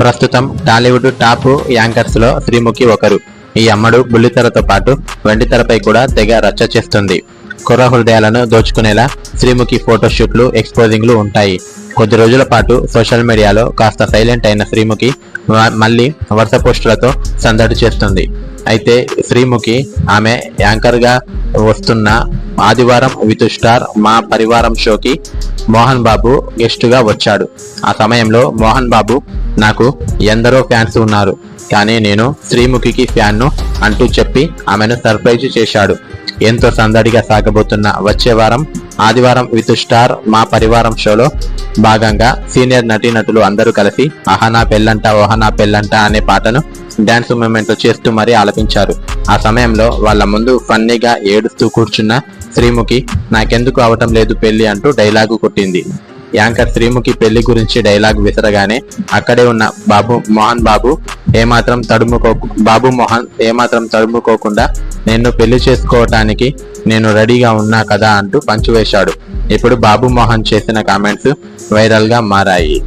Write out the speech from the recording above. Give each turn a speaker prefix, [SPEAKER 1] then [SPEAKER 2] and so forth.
[SPEAKER 1] ప్రస్తుతం Tollywood top యాంకర్స్లో Sreemukhi ఒకరు. ఈ అమ్మడు బుల్లితెరతో పాటు వెండితెరపై కూడా తెగ రచ్చ చేస్తుంది. కుర్ర హృదయాలను దోచుకునేలా శ్రీముఖి ఫోటోషూట్లు ఎక్స్పోజింగ్లు ఉంటాయి. కొద్ది రోజుల పాటు సోషల్ మీడియాలో కాస్త సైలెంట్ అయిన శ్రీముఖి మళ్ళీ వరుస పోస్టులతో సందడి చేస్తుంది. అయితే శ్రీముఖి ఆమె యాంకర్గా వస్తున్న ఆదివారం విత్ స్టార్ మా పరివారం షోకి మోహన్ బాబు గెస్ట్గా వచ్చాడు. ఆ సమయంలో మోహన్ బాబు నాకు ఎందరో ఫ్యాన్స్ ఉన్నారు కానీ నేను శ్రీముఖికి ఫ్యాన్ను అంటూ చెప్పి ఆమెను సర్ప్రైజ్ చేశాడు. ఎంతో సందడిగా సాగబోతున్న వచ్చే వారం ఆదివారం విత్ స్టార్ మా పరివారం షోలో భాగంగా సీనియర్ నటీనటులు అందరూ కలిసి అహనా పెళ్ళంట ఓహనా పెళ్ళంట అనే పాటను డ్యాన్స్ మూమెంట్ చేస్తూ మరీ ఆలపించారు. ఆ సమయంలో వాళ్ళ ముందు ఫన్నీగా ఏడుస్తూ కూర్చున్న శ్రీముఖి నాకెందుకు అవటం లేదు పెళ్ళి అంటూ డైలాగు కొట్టింది. యాంకర్ త్రిముఖి పెళ్ళి గురించి డైలాగ్ విసరగానే అక్కడే ఉన్న బాబు మోహన్ బాబు ఏమాత్రం తడుముకో బాబు మోహన్ ఏమాత్రం తడుముకోకుండా నిన్ను పెళ్ళి చేసుకోవటానికి నేను రెడీగా ఉన్నా కదా అంటూ పంచివేశాడు. ఇప్పుడు బాబు మోహన్ చేసిన కామెంట్స్ వైరల్గా మారాయి.